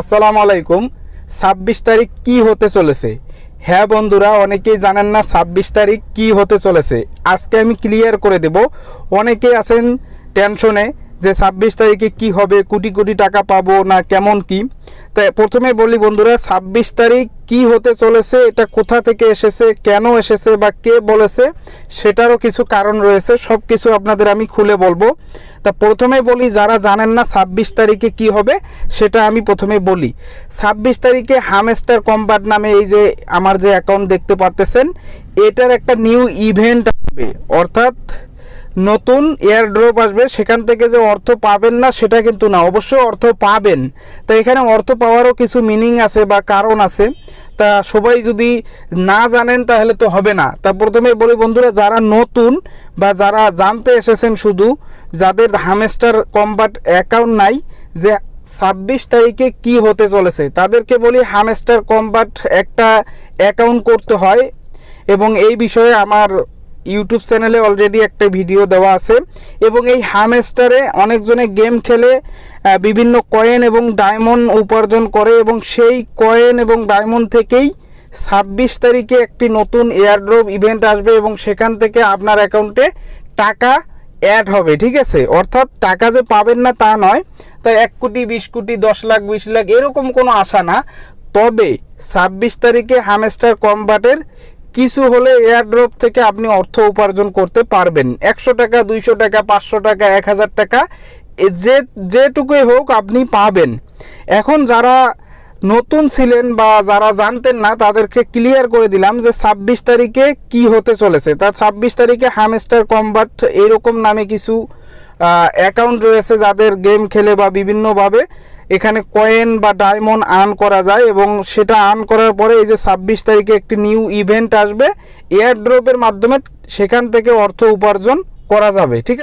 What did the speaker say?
আসসালামু আলাইকুম। ছাব্বিশ তারিখ কি হতে চলেছে? হ্যাঁ বন্ধুরা, অনেকেই জানেন না ছাব্বিশ তারিখ কি হতে চলেছে। আজকে আমি ক্লিয়ার করে দেব। অনেকেই আছেন টেনশনে যে ছাব্বিশ তারিখে কি হবে, কোটি কোটি টাকা পাবো না, কেমন কি। তাই প্রথমে বলি বন্ধুরা, ছাব্বিশ তারিখ কি হতে চলেছে, এটা কোথা থেকে এসেছে, কেন এসেছে বা কে বলেছে, সেটারও কিছু কারণ রয়েছে সব কিছু আপনাদের আমি খুলে বলব। তা প্রথমে বলি, যারা জানেন না ছাব্বিশ তারিখে কি হবে, সেটা আমি প্রথমে বলি। ছাব্বিশ তারিখে হামেস্টার কম্বাট নামে এই যে আমার যে অ্যাকাউন্ট দেখতে পারতেছেন, এটার একটা নিউ ইভেন্ট আসবে, অর্থাৎ নতুন এয়ার এয়ারড্রপ আসবে, সেখান থেকে যে অর্থ পাবেন না, সেটা কিন্তু না, অবশ্যই অর্থ পাবেন। তা এখানে অর্থ পাওয়ারও কিছু মিনিং আছে বা কারণ আছে। তা সবাই যদি না জানেন, তাহলে তো হবে না। তা প্রথমে বলি বন্ধুরা, যারা নতুন বা যারা জানতে এসেছেন শুধু, যাদের হামেস্টার কম্বাট অ্যাকাউন্ট নাই, যে ছাব্বিশ তারিখে কি হতে চলেছে, তাদেরকে বলি হামেস্টার কম্বাট একটা অ্যাকাউন্ট করতে হয়। এবং এই বিষয়ে আমার ইউটিউব চ্যানেলে অলরেডি একটা ভিডিও দেওয়া আছে। এবং এই হামস্টারে অনেকজনে গেম খেলে বিভিন্ন কয়েন এবং ডায়মন্ড উপার্জন করে এবং সেই কয়েন এবং ডায়মন্ড থেকেই ছাব্বিশ তারিখে একটি নতুন এয়ারড্রপ ইভেন্ট আসবে এবং সেখান থেকে আপনার অ্যাকাউন্টে টাকা অ্যাড হবে, ঠিক আছে? অর্থাৎ টাকা যে পাবেন না তা নয়। তাই এক কোটি, বিশ কোটি, দশ লাখ, বিশ লাখ এরকম কোনো আশা না। তবে ছাব্বিশ তারিখে হামেস্টার কম্বাটের কিছু হলে এয়ারড্রপ থেকে আপনি অর্থ উপার্জন করতে পারবেন। একশো টাকা, দুইশো টাকা, পাঁচশো টাকা, এক হাজার টাকা যে, যেটুকুই হোক আপনি পাবেন। এখন যারা নতুন ছিলেন বা যারা জানতেন না, তাদেরকে ক্লিয়ার করে দিলাম যে ছাব্বিশ তারিখে কি হতে চলেছে। তা ছাব্বিশ তারিখে হামস্টার কম্বাট এরকম নামে কিছু অ্যাকাউন্ট রয়েছে যাদের গেম খেলে বা বিভিন্নভাবে। এখানে কয়েন বা ডায়মন্ড আর্ন করা যায় এবং সেটা আর্ন করার পরে এই যে ছাব্বিশ তারিখে একটি নিউ ইভেন্ট আসবে এয়ার ড্রপের মাধ্যমে সেখান থেকে অর্থ উপার্জন করা যাবে, ঠিক